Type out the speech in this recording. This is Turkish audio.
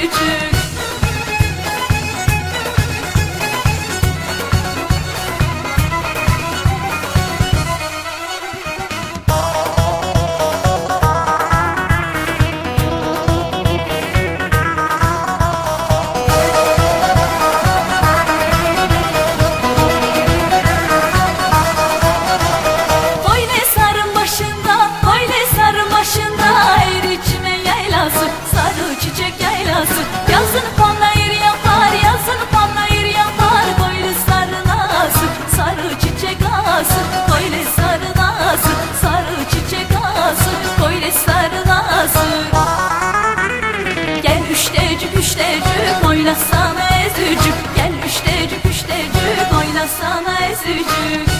Oynasana üçtecik oynasana ezücük. Gel üçtecik üçtecik oynasana ezücük